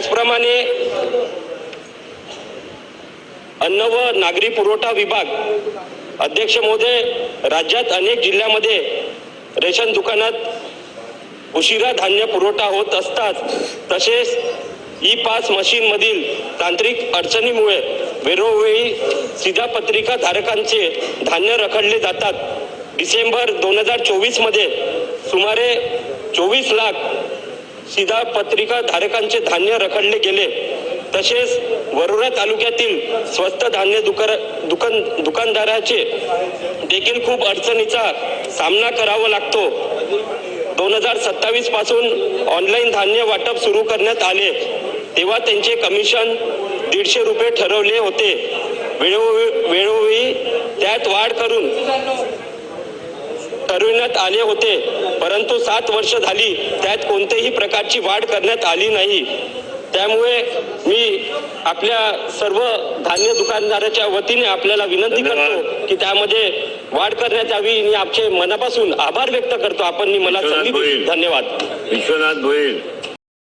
त्याचप्रमाणे अन्न व नागरी पुरवठा विभाग अध्यक्ष महोदय राज्यात अनेक जिल्ह्यामध्ये रेशन दुकानात उशिरा धान्य पुरवठा होत असतात. तसेच ई पास मशीनमधील तांत्रिक अडचणीमुळे वेळोवेळी शिधापत्रिका धारकांचे धान्य रखडले जातात. डिसेंबर दोन हजार चोवीसमध्ये सुमारे चोवीस लाख सीधा पत्रिका धारकांचे धान्य रखडले गेले. तसेच वरुणा तालुक्यातील स्वस्त धान्य दुकर दुकान दुकानदाराचे देखील खूप अडचणीचा सामना करावा लागतो. दोन हजार सत्तावीसपासून ऑनलाईन धान्य वाटप सुरू करण्यात आले. तेव्हा त्यांचे कमिशन दीडशे रुपये ठरवले होते. वेळोवेळी वेळोवेळी त्यात वाढ करून ठरविण्यात आले होते. परंतु सात वर्ष झाली त्यात कोणत्याही प्रकारची वाढ करण्यात आली नाही. त्यामुळे मी आपल्या सर्व धान्य दुकानदाराच्या वतीने आपल्याला विनंती करतो की त्यामध्ये वाढ करण्यात यावी. आणि आमचे मनापासून आभार व्यक्त करतो. आपण मला. धन्यवाद. विश्वनाथ भोईर.